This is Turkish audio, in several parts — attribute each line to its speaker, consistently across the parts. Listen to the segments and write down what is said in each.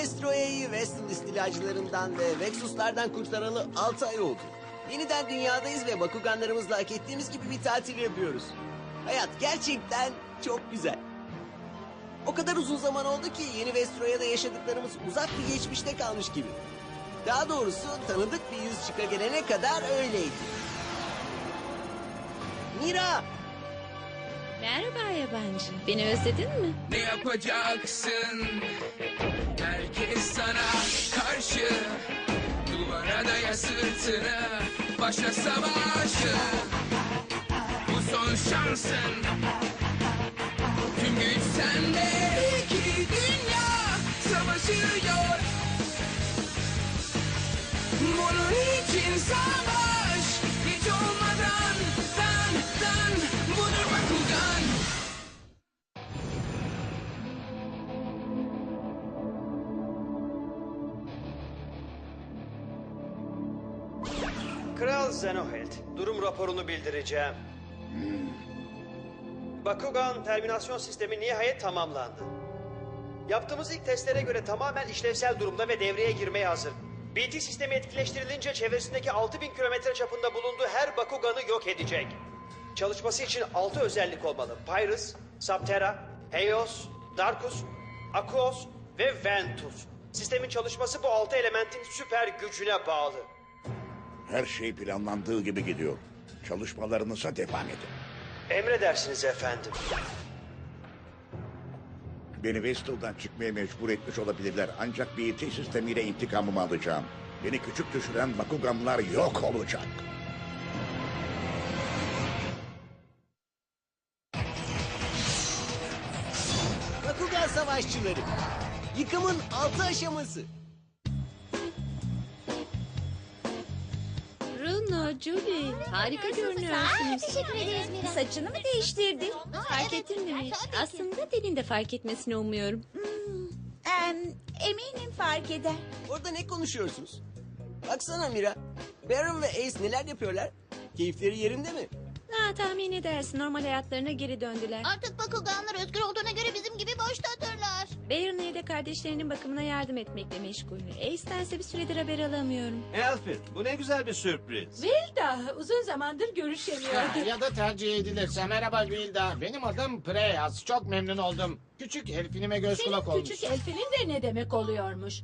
Speaker 1: Vestroya'yı Vestal istilacılarından ve Vexuslardan kurtaralı 6 ay oldu. Yeniden dünyadayız ve Bakuganlarımızla hak ettiğimiz gibi bir tatil yapıyoruz. Hayat gerçekten çok güzel. O kadar uzun zaman oldu ki yeni Vestroya'da yaşadıklarımız uzak bir geçmişte kalmış gibi. Daha doğrusu tanıdık bir yüz çıka gelene kadar öyleydi. Mira!
Speaker 2: Merhaba yabancı. Beni özledin mi?
Speaker 3: Ne yapacaksın? Sana karşı. Duvara daya sırtını Başla savaşı. Bu son şansın. Tüm güç sende. İki dünya savaşıyor. Bunun için savaş
Speaker 4: raporunu bildireceğim. Bakugan terminasyon sistemi nihayet tamamlandı. Yaptığımız ilk testlere göre tamamen işlevsel durumda ve devreye girmeye hazır. BT sistemi etkileştirilince çevresindeki 6000 kilometre çapında bulunduğu her Bakugan'ı yok edecek. Çalışması için 6 özellik olmalı. Pyrus, Subterra, Heios, Darkus, Aquos ve Ventus. Sistemin çalışması bu 6 elementin süper gücüne bağlı.
Speaker 5: Her şey planlandığı gibi gidiyor. Çalışmalarınıza devam edin.
Speaker 4: Emredersiniz efendim.
Speaker 5: Beni Vestal'dan çıkmaya mecbur etmiş olabilirler. Ancak BT sistemiyle intikamımı alacağım. Beni küçük düşüren Bakuganlar yok olacak.
Speaker 1: Bakugan Savaşçıları. Yıkımın altı aşaması.
Speaker 2: Bruno, Julie. Harika görünüyorsunuz.
Speaker 6: Teşekkür ederiz Mira.
Speaker 2: Saçını mı değiştirdin?
Speaker 6: Aa,
Speaker 2: Fark
Speaker 6: evet.
Speaker 2: ettin mi?
Speaker 6: Ha, tabii ki.
Speaker 2: Aslında Delin de fark etmesini umuyorum.
Speaker 6: Em, eminim fark eder.
Speaker 1: Orada ne konuşuyorsunuz? Baksana Mira. Baron ve Ace neler yapıyorlar? Keyifleri yerinde mi?
Speaker 2: Ha, tahmin edersin normal hayatlarına geri döndüler.
Speaker 6: Artık Bakuganlar özgür olduğuna göre bizim gibi boştadırlar.
Speaker 2: Baron de kardeşlerinin bakımına yardım etmekle meşgul. Ace'dense bir süredir haber alamıyorum.
Speaker 7: Elfin, bu ne güzel bir sürpriz.
Speaker 8: Vilda uzun zamandır görüşemiyorduk.
Speaker 9: ya da tercih edilirse merhaba Vilda. Benim adım Preyas. Çok memnun oldum. Küçük elfinime göz kulak
Speaker 8: Senin
Speaker 9: olmuş.
Speaker 8: küçük elfinin de ne demek oluyormuş?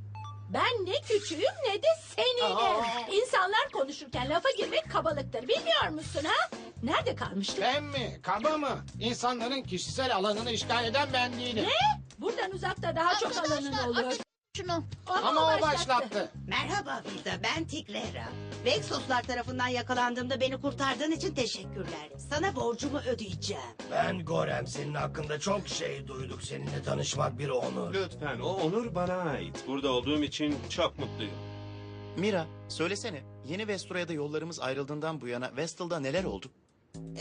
Speaker 8: Ben ne küçüğüm ne de seninim.
Speaker 9: Aa.
Speaker 8: İnsanlar konuşurken lafa girmek kabalıktır bilmiyor musun ha? Nerede kalmıştık?
Speaker 9: Ben mi? Kaba mı? İnsanların kişisel alanını işgal eden ben değilim.
Speaker 8: Ne? Buradan uzakta daha çok alanın
Speaker 6: artık Şunu.
Speaker 9: Ama o başlattı.
Speaker 10: Merhaba Vida, ben Tigrera. Vexoslar tarafından yakalandığımda beni kurtardığın için teşekkürler. Sana borcumu ödeyeceğim.
Speaker 11: Ben Gorem senin hakkında çok şey duyduk. Seninle tanışmak bir onur.
Speaker 7: Lütfen, o onur bana ait. Burada olduğum için çok mutluyum.
Speaker 12: Mira, söylesene. Yeni Vestroya'da yollarımız ayrıldığından bu yana Vestal'da neler oldu?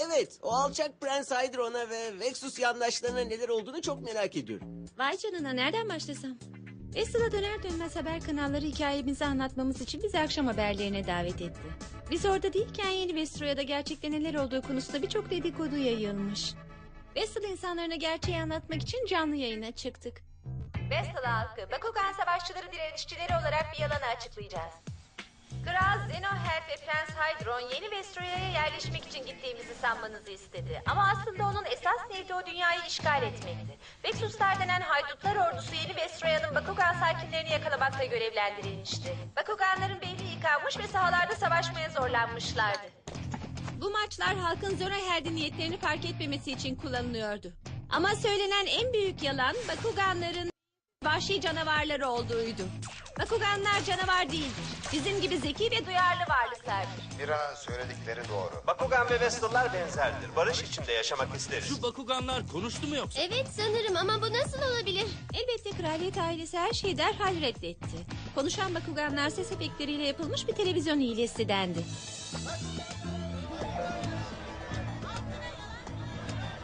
Speaker 1: Evet, o alçak Prens Hydron'a ve Vexus yandaşlarına neler olduğunu çok merak ediyorum.
Speaker 2: Vay canına nereden başlasam? Vessel'a döner dönmez haber kanalları hikayemizi anlatmamız için bizi akşam haberlerine davet etti. Biz orada değilken yeni Vestroya'da gerçekten neler olduğu konusunda birçok dedikodu yayılmış. Vestal insanlarına gerçeği anlatmak için canlı yayına çıktık. Vestal halkı, Bakugan savaşçıları direnişçileri olarak bir yalanı açıklayacağız. Kral Zenoheld ve Prens Hydron yeni Vestroya'ya yerleşmek için gittiğimizi sanmanızı istedi. Ama aslında onun esas niyeti o dünyayı işgal etmekti. Vexuslar denen haydutlar ordusu yeni Vestroya'nın Bakugan sakinlerini yakalamakla görevlendirilmişti. Bakuganların beyni yıkanmış ve sahalarda savaşmaya zorlanmışlardı. Bu maçlar halkın Zenoheld'in niyetlerini fark etmemesi için kullanılıyordu. Ama söylenen en büyük yalan Bakuganların vahşi canavarları olduğuydu. Bakuganlar canavar değildir. Bizim gibi zeki ve duyarlı varlıklardır.
Speaker 11: Mira'nın söyledikleri doğru.
Speaker 7: Bakugan ve Vestal'lar benzerdir. Barış içinde yaşamak isteriz.
Speaker 3: Şu Bakuganlar konuştu mu yoksa?
Speaker 6: Evet sanırım ama bu nasıl olabilir?
Speaker 2: Elbette kraliyet ailesi her şeyi derhal reddetti. Konuşan Bakuganlar ses efektleriyle yapılmış bir televizyon hilesi dendi.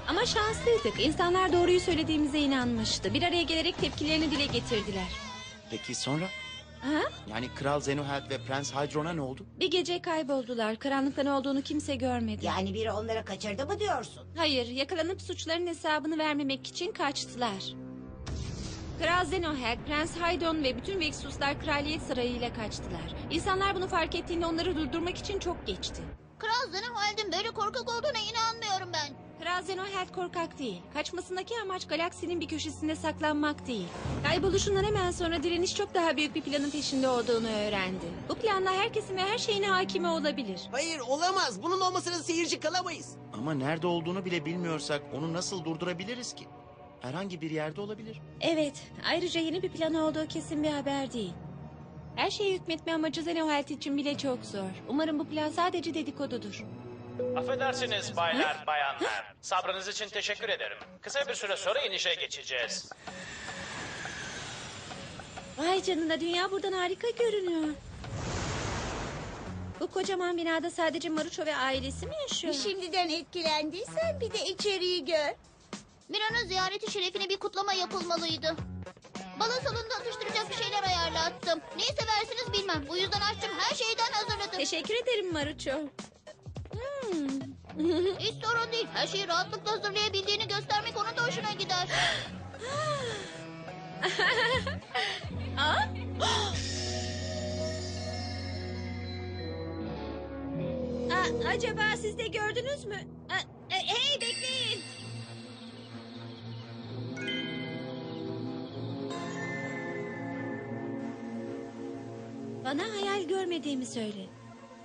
Speaker 2: Ama şanslıydık. İnsanlar doğruyu söylediğimize inanmıştı. Bir araya gelerek tepkilerini dile getirdiler.
Speaker 12: Peki sonra?
Speaker 2: Ha?
Speaker 12: Yani Kral Zenoheld ve Prens Hydron'a ne oldu?
Speaker 2: Bir gece kayboldular. Karanlıkta ne olduğunu kimse görmedi.
Speaker 10: Yani biri onları kaçırdı mı diyorsun?
Speaker 2: Hayır, yakalanıp suçların hesabını vermemek için kaçtılar. Kral Zenohag, Prens Haydon ve bütün Vexuslar kraliyet sarayıyla kaçtılar. İnsanlar bunu fark ettiğinde onları durdurmak için çok geçti.
Speaker 6: Kral Zenohald'in böyle korkak olduğuna inanmıyorum ben.
Speaker 2: Kral Zenohag korkak değil. Kaçmasındaki amaç galaksinin bir köşesinde saklanmak değil. Kayboluşundan hemen sonra direniş çok daha büyük bir planın peşinde olduğunu öğrendi. Bu planla herkesin ve her şeyine hakimi olabilir.
Speaker 1: Hayır olamaz. Bunun olmasına seyirci kalamayız.
Speaker 12: Ama nerede olduğunu bile bilmiyorsak onu nasıl durdurabiliriz ki? Herhangi bir yerde olabilir.
Speaker 2: Evet, ayrıca yeni bir plan olduğu kesin bir haber değil. Her şeye hükmetme amacı Zenohald için bile çok zor. Umarım bu plan sadece dedikodudur.
Speaker 13: Affedersiniz baylar, bayanlar. Sabrınız için teşekkür ederim. Kısa bir süre sonra inişe geçeceğiz.
Speaker 2: Vay canına dünya buradan harika görünüyor. Bu kocaman binada sadece Maruço ve ailesi mi yaşıyor?
Speaker 6: Şimdiden etkilendiysen bir de içeriği gör. Mira'nın ziyareti şerefine bir kutlama yapılmalıydı. Balo salonunda atıştıracak bir şeyler ayarlattım. Neyi seversiniz bilmem. Bu yüzden aşçım her şeyden hazırladı.
Speaker 2: Teşekkür ederim Maruço. Hmm.
Speaker 6: Hiç sorun değil. Her şeyi rahatlıkla hazırlayabildiğini göstermek onun da hoşuna gider.
Speaker 2: Aa? Aa, acaba siz de gördünüz mü? Aa, e, hey bekleyin. Bana hayal görmediğimi söyle.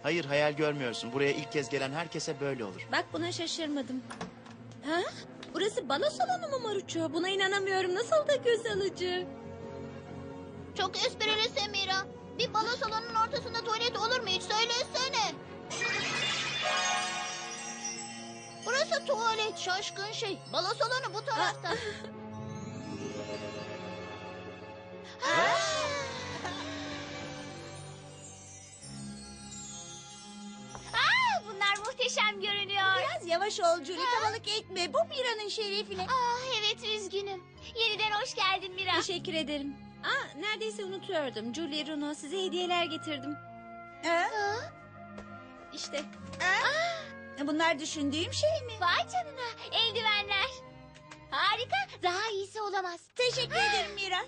Speaker 12: Hayır hayal görmüyorsun. Buraya ilk kez gelen herkese böyle olur.
Speaker 2: Bak buna şaşırmadım. Ha? Burası balo salonu mu Maruço? Buna inanamıyorum. Nasıl da göz alıcı.
Speaker 6: Çok esprilisin Mira. Bir balo salonunun ortasında tuvalet olur mu hiç söylesene. Burası tuvalet şaşkın şey. Balo salonu bu tarafta. Yavaş ol Julie kabalık etme. Bu Mira'nın şerefine.
Speaker 8: Ah evet üzgünüm. Yeniden hoş geldin Mira.
Speaker 2: Teşekkür ederim. Aa, neredeyse unutuyordum. Julie Runo size hediyeler getirdim. İşte.
Speaker 6: Bunlar düşündüğüm şey mi?
Speaker 8: Vay canına eldivenler. Harika daha iyisi olamaz.
Speaker 6: Teşekkür ederim Mira.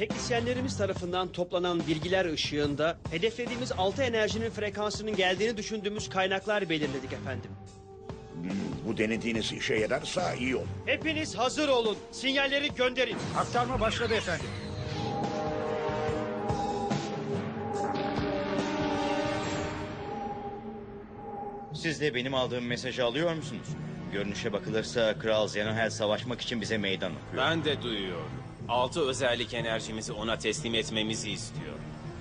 Speaker 4: Teknisyenlerimiz tarafından toplanan bilgiler ışığında hedeflediğimiz altı enerjinin frekansının geldiğini düşündüğümüz kaynaklar belirledik efendim.
Speaker 5: Hmm, bu denediğiniz işe yararsa iyi olur.
Speaker 4: Hepiniz hazır olun. Sinyalleri gönderin.
Speaker 11: Aktarma başladı efendim.
Speaker 14: Siz de benim aldığım mesajı alıyor musunuz? Görünüşe bakılırsa Kral Zenohel savaşmak için bize meydan okuyor.
Speaker 7: Ben de duyuyorum. Altı özellik enerjimizi ona teslim etmemizi istiyor.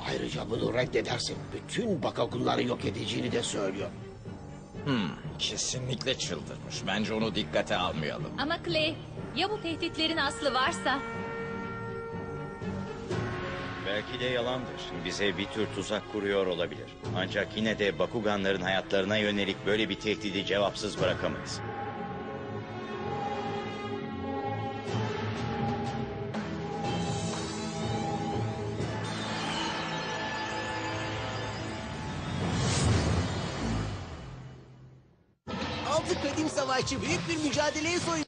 Speaker 11: Ayrıca bunu reddedersek bütün bakakunları yok edeceğini de söylüyor.
Speaker 15: Hmm, kesinlikle çıldırmış. Bence onu dikkate almayalım.
Speaker 8: Ama Clay ya bu tehditlerin aslı varsa?
Speaker 14: Belki de yalandır. Bize bir tür tuzak kuruyor olabilir. Ancak yine de Bakuganların hayatlarına yönelik böyle bir tehdidi cevapsız bırakamayız.
Speaker 1: Altı kadim savaşçı büyük bir mücadeleye soyun.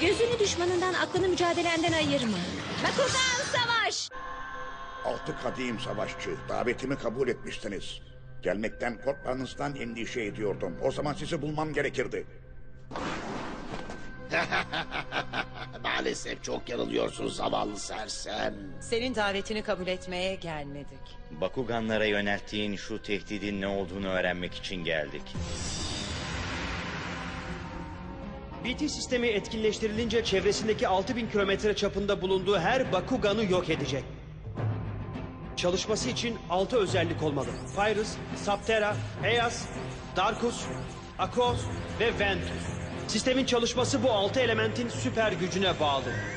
Speaker 2: Gözünü düşmanından aklını mücadelenden ayırma. Bakugan savaş!
Speaker 5: Altı kadim savaşçı, davetimi kabul etmiştiniz. Gelmekten korkmanızdan endişe ediyordum. O zaman sizi bulmam gerekirdi.
Speaker 11: Maalesef çok yanılıyorsun zavallı sersem.
Speaker 10: Senin davetini kabul etmeye gelmedik.
Speaker 14: Bakuganlara yönelttiğin şu tehdidin ne olduğunu öğrenmek için geldik.
Speaker 4: BT sistemi etkinleştirilince çevresindeki 6000 kilometre çapında bulunduğu her Bakugan'ı yok edecek. Çalışması için 6 özellik olmalı. Pyrus, Saptera, Eas, Darkus, Akos ve Ventus. Sistemin çalışması bu 6 elementin süper gücüne bağlı.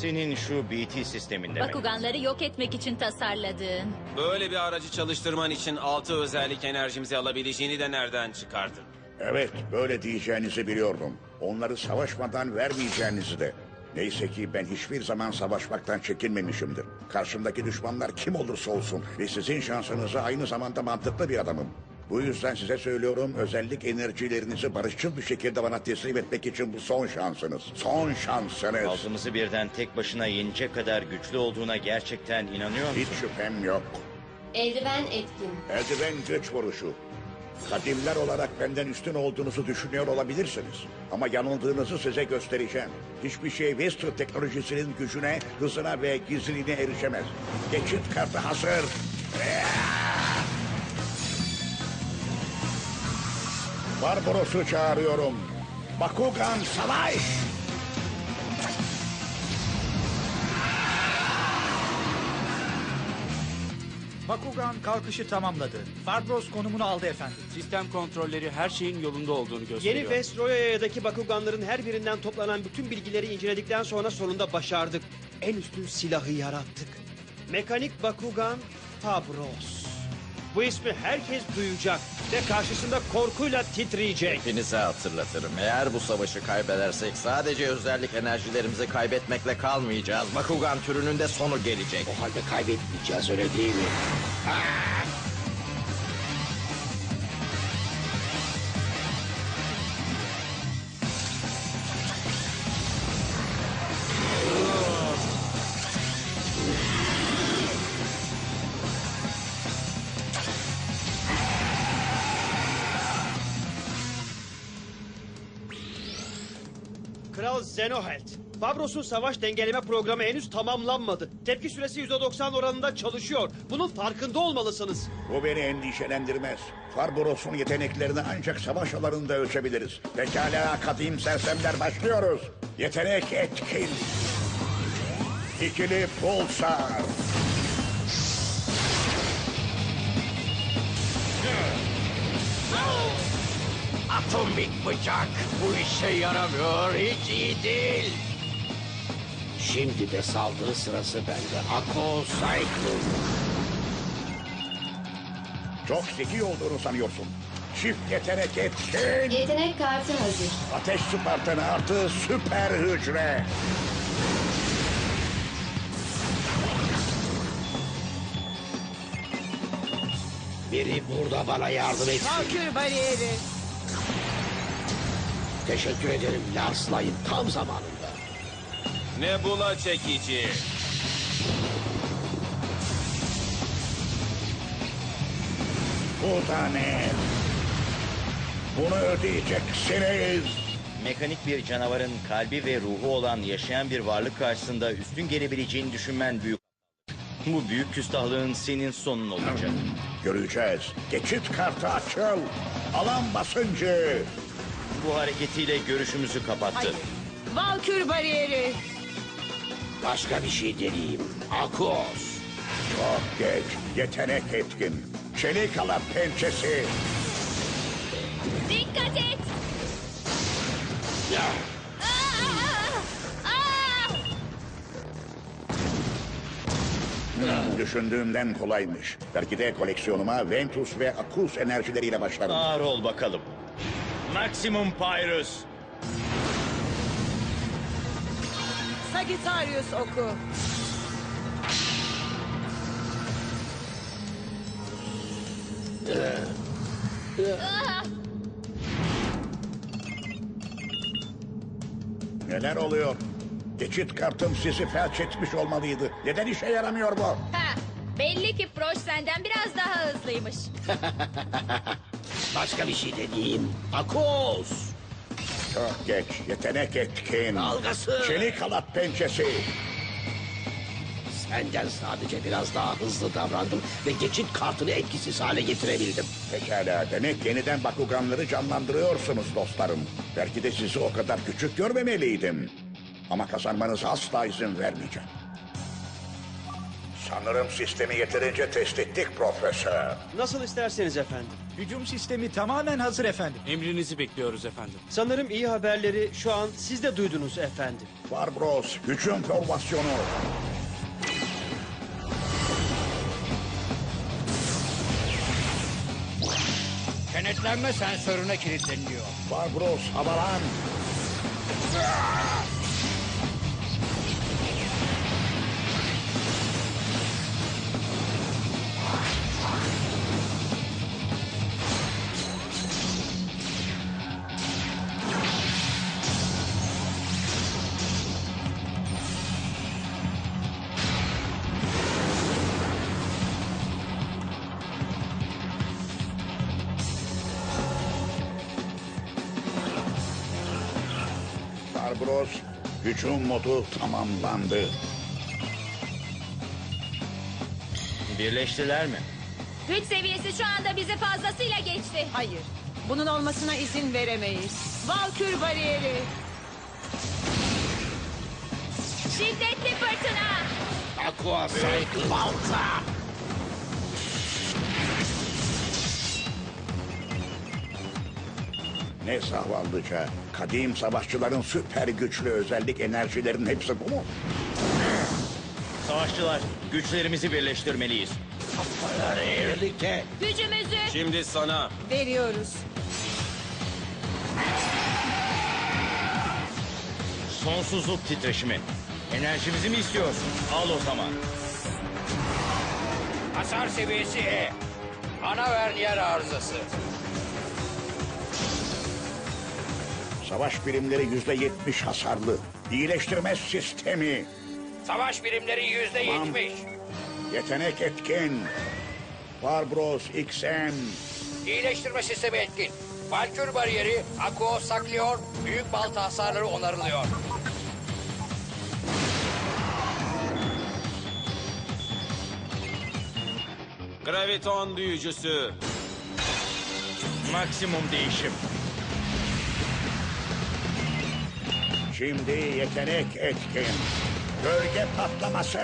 Speaker 14: Senin şu BT sistemin demek.
Speaker 8: Bakuganları yok etmek için tasarladığın.
Speaker 7: Böyle bir aracı çalıştırman için altı özellik enerjimizi alabileceğini de nereden çıkardın?
Speaker 5: Evet, böyle diyeceğinizi biliyordum. Onları savaşmadan vermeyeceğinizi de. Neyse ki ben hiçbir zaman savaşmaktan çekinmemişimdir. Karşımdaki düşmanlar kim olursa olsun ve sizin şansınıza aynı zamanda mantıklı bir adamım. Bu yüzden size söylüyorum özellik enerjilerinizi barışçıl bir şekilde bana teslim etmek için bu son şansınız. Son şansınız.
Speaker 14: Altımızı birden tek başına yenecek kadar güçlü olduğuna gerçekten inanıyor musun?
Speaker 5: Hiç şüphem yok.
Speaker 16: Eldiven etkin.
Speaker 5: Eldiven güç vuruşu. Kadimler olarak benden üstün olduğunuzu düşünüyor olabilirsiniz. Ama yanıldığınızı size göstereceğim. Hiçbir şey Vestre teknolojisinin gücüne, hızına ve gizliliğine erişemez. Geçit kartı hazır. Barbaros'u çağırıyorum. Bakugan savaş!
Speaker 17: Bakugan kalkışı tamamladı. Farbros konumunu aldı efendim.
Speaker 3: Sistem kontrolleri her şeyin yolunda olduğunu gösteriyor.
Speaker 4: Yeni Vestroya'daki Bakuganların her birinden toplanan bütün bilgileri inceledikten sonra sonunda başardık. En üstün silahı yarattık. Mekanik Bakugan Fabros. Bu ismi herkes duyacak ve karşısında korkuyla titreyecek.
Speaker 15: Hepinize hatırlatırım. Eğer bu savaşı kaybedersek sadece özellik enerjilerimizi kaybetmekle kalmayacağız. Bakugan türünün de sonu gelecek.
Speaker 11: O halde kaybetmeyeceğiz öyle değil mi?
Speaker 4: Kral Zenoheld. Fabros'un savaş dengeleme programı henüz tamamlanmadı. Tepki süresi %90 oranında çalışıyor. Bunun farkında olmalısınız.
Speaker 5: Bu beni endişelendirmez. Farboros'un yeteneklerini ancak savaş alanında ölçebiliriz. Pekala kadim sersemler başlıyoruz. Yetenek etkin. İkili pulsar.
Speaker 11: Atomik bıçak. Bu işe yaramıyor. Hiç iyi değil. Şimdi de saldırı sırası bende. Ako Cyclone.
Speaker 5: Çok zeki olduğunu sanıyorsun. Çift yetenek etkin.
Speaker 16: Yetenek kartı hazır.
Speaker 5: Ateş Spartanı artı süper hücre.
Speaker 11: Biri burada bana yardım etsin.
Speaker 10: Valkür bariyeri.
Speaker 11: Teşekkür ederim Lars tam zamanında.
Speaker 7: Nebula çekici.
Speaker 5: Bu da ne? Bunu ödeyeceksiniz.
Speaker 14: Mekanik bir canavarın kalbi ve ruhu olan yaşayan bir varlık karşısında üstün gelebileceğini düşünmen büyük. Bu büyük küstahlığın senin sonun olacak.
Speaker 5: Göreceğiz. Geçit kartı açıl. Alan basıncı.
Speaker 14: Bu hareketiyle görüşümüzü kapattı.
Speaker 10: Valkür bariyeri.
Speaker 11: Başka bir şey deneyeyim. Akos.
Speaker 5: Çok geç. Yetenek etkin. Çelik alan pençesi.
Speaker 6: Dikkat et.
Speaker 11: Ya.
Speaker 5: Hmm, düşündüğümden kolaymış. Belki de koleksiyonuma Ventus ve Akus enerjileriyle başlarım.
Speaker 14: Ağır ol bakalım. Maximum Pyrus.
Speaker 10: Sagittarius oku.
Speaker 5: Neler oluyor? Geçit kartım sizi felç etmiş olmalıydı. Neden işe yaramıyor bu?
Speaker 2: Ha, belli ki Froş senden biraz daha hızlıymış.
Speaker 11: Başka bir şey deneyeyim. Akos.
Speaker 5: Çok geç. Yetenek etkin.
Speaker 11: Dalgası.
Speaker 5: Çelik halat pençesi.
Speaker 11: Senden sadece biraz daha hızlı davrandım ve geçit kartını etkisiz hale getirebildim.
Speaker 5: Pekala. Demek yeniden Bakuganları canlandırıyorsunuz dostlarım. Belki de sizi o kadar küçük görmemeliydim. Ama kazanmanıza asla izin vermeyeceğim. Sanırım sistemi yeterince test ettik profesör.
Speaker 4: Nasıl isterseniz efendim.
Speaker 17: Hücum sistemi tamamen hazır efendim.
Speaker 3: Emrinizi bekliyoruz efendim.
Speaker 4: Sanırım iyi haberleri şu an siz de duydunuz efendim.
Speaker 5: Barbros, hücum formasyonu.
Speaker 9: Kenetlenme sensörüne kilitleniyor.
Speaker 5: Barbros, havalan. Hücum modu tamamlandı.
Speaker 14: Birleştiler mi?
Speaker 2: Güç seviyesi şu anda bizi fazlasıyla geçti.
Speaker 18: Hayır. Bunun olmasına izin veremeyiz. Valkür bariyeri.
Speaker 2: Şiddetli fırtına.
Speaker 5: Aqua Balta. Ne zavallıca. Kadim savaşçıların süper güçlü özellik enerjilerin hepsi bu mu?
Speaker 14: Savaşçılar, güçlerimizi birleştirmeliyiz.
Speaker 15: Birlikte.
Speaker 2: Gücümüzü
Speaker 7: Şimdi sana.
Speaker 18: Veriyoruz.
Speaker 14: Sonsuzluk titreşimi. Enerjimizi mi istiyorsun? Al o zaman.
Speaker 15: Hasar seviyesi E. Ana verniyer arızası.
Speaker 5: Savaş birimleri yüzde yetmiş hasarlı. İyileştirme sistemi.
Speaker 15: Savaş birimleri yüzde yetmiş.
Speaker 5: Yetenek etkin. Barbros XM.
Speaker 15: İyileştirme sistemi etkin. Valkür bariyeri Aquo saklıyor. Büyük balta hasarları onarılıyor.
Speaker 7: Graviton büyücüsü.
Speaker 14: Maksimum değişim.
Speaker 5: Şimdi yetenek etkin. Gölge patlaması.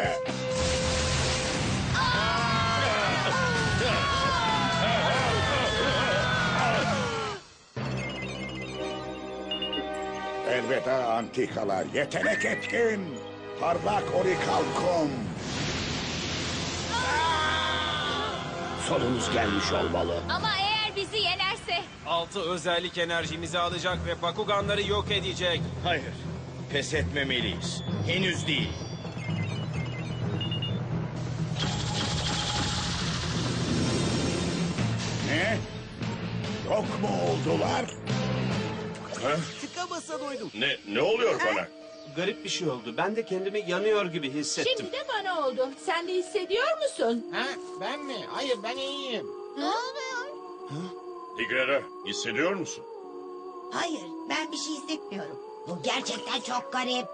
Speaker 5: Elveda antikalar. Yetenek etkin. Parlak orikalkum.
Speaker 11: Sonumuz gelmiş olmalı.
Speaker 2: ama eğer bizi yenerse
Speaker 7: Altı özellik enerjimizi alacak ve Bakuganları yok edecek.
Speaker 14: Hayır. Pes etmemeliyiz. Henüz değil.
Speaker 5: Ne? Yok mu oldular?
Speaker 1: Tıka basa doydum.
Speaker 19: Ne, ne oluyor bana?
Speaker 3: Garip bir şey oldu. Ben de kendimi yanıyor gibi hissettim.
Speaker 8: Şimdi de bana oldu. Sen de hissediyor musun?
Speaker 9: Ha, ben mi? Hayır ben iyiyim.
Speaker 6: Ne oluyor?
Speaker 19: Tigrera, hissediyor musun?
Speaker 10: Hayır, ben bir şey hissetmiyorum. Bu gerçekten çok garip.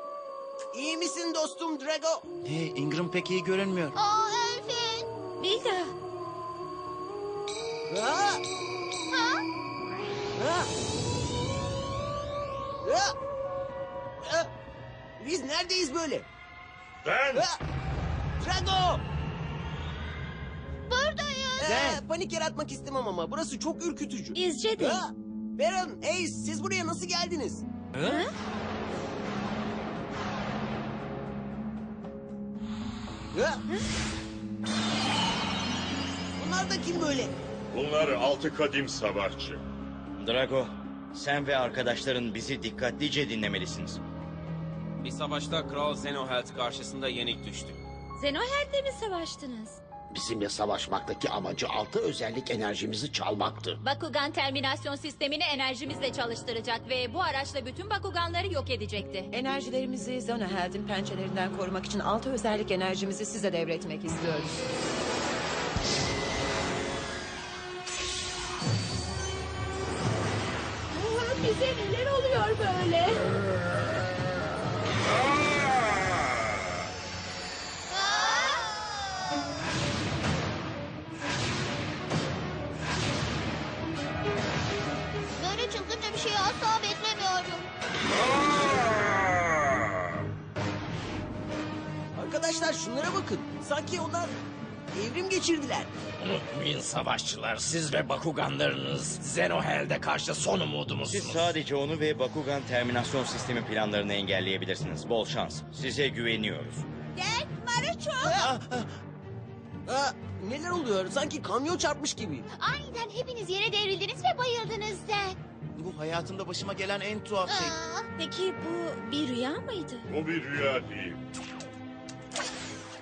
Speaker 1: İyi misin dostum Drago?
Speaker 12: Hey, Ingram pek iyi görünmüyor.
Speaker 6: Aa Elfin.
Speaker 2: Bilda.
Speaker 1: Ha?
Speaker 6: Ha?
Speaker 1: Ha? Ha? Ha? Biz neredeyiz böyle?
Speaker 19: Ben!
Speaker 1: Ha? Drago!
Speaker 6: Buradayız.
Speaker 1: Ee, panik yaratmak istemem ama burası çok ürkütücü.
Speaker 2: İzce de.
Speaker 1: Ha? Baron, Ace siz buraya nasıl geldiniz? Bunlar da kim böyle?
Speaker 19: Bunlar altı kadim savaşçı.
Speaker 14: Drago, sen ve arkadaşların bizi dikkatlice dinlemelisiniz.
Speaker 7: Bir savaşta Kral Zenoheld karşısında yenik düştük.
Speaker 2: Zenoher'de mi savaştınız?
Speaker 11: Bizimle savaşmaktaki amacı altı özellik enerjimizi çalmaktı.
Speaker 2: Bakugan terminasyon sistemini enerjimizle çalıştıracak ve bu araçla bütün Bakuganları yok edecekti.
Speaker 18: Enerjilerimizi Zonaheld'in pençelerinden korumak için altı özellik enerjimizi size devretmek istiyoruz.
Speaker 1: Arkadaşlar şunlara bakın. Sanki onlar evrim geçirdiler.
Speaker 15: Unutmayın savaşçılar. Siz ve Bakuganlarınız Zenohel'de karşı son
Speaker 14: Siz
Speaker 15: umudumuzsunuz.
Speaker 14: sadece onu ve Bakugan terminasyon sistemi planlarını engelleyebilirsiniz. Bol şans. Size güveniyoruz.
Speaker 6: Gel Maruço.
Speaker 1: Ha, neler oluyor? Sanki kamyon çarpmış gibi.
Speaker 6: Aniden hepiniz yere devrildiniz ve bayıldınız da.
Speaker 12: Bu hayatımda başıma gelen en tuhaf şey.
Speaker 6: Aa,
Speaker 2: Peki bu bir rüya mıydı?
Speaker 19: O bir rüya değil.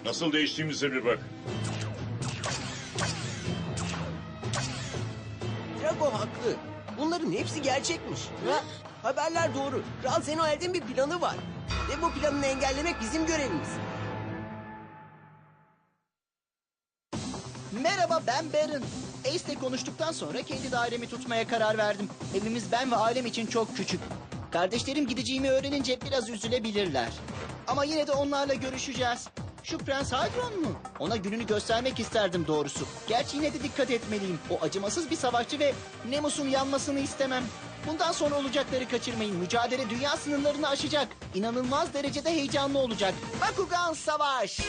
Speaker 19: Nasıl değiştiğimize bir bak.
Speaker 1: Drago haklı. Bunların hepsi gerçekmiş. Ha? Haberler doğru. Kral Zenoel'in bir planı var. Ve bu planını engellemek bizim görevimiz.
Speaker 20: Merhaba ben Baron. Ace'le konuştuktan sonra kendi dairemi tutmaya karar verdim. Evimiz ben ve ailem için çok küçük. Kardeşlerim gideceğimi öğrenince biraz üzülebilirler. Ama yine de onlarla görüşeceğiz. Şu Prens Hadron mu? Ona gününü göstermek isterdim doğrusu. Gerçi yine de dikkat etmeliyim. O acımasız bir savaşçı ve Nemus'un yanmasını istemem. Bundan sonra olacakları kaçırmayın. Mücadele dünya sınırlarını aşacak. İnanılmaz derecede heyecanlı olacak. Bakugan Savaş!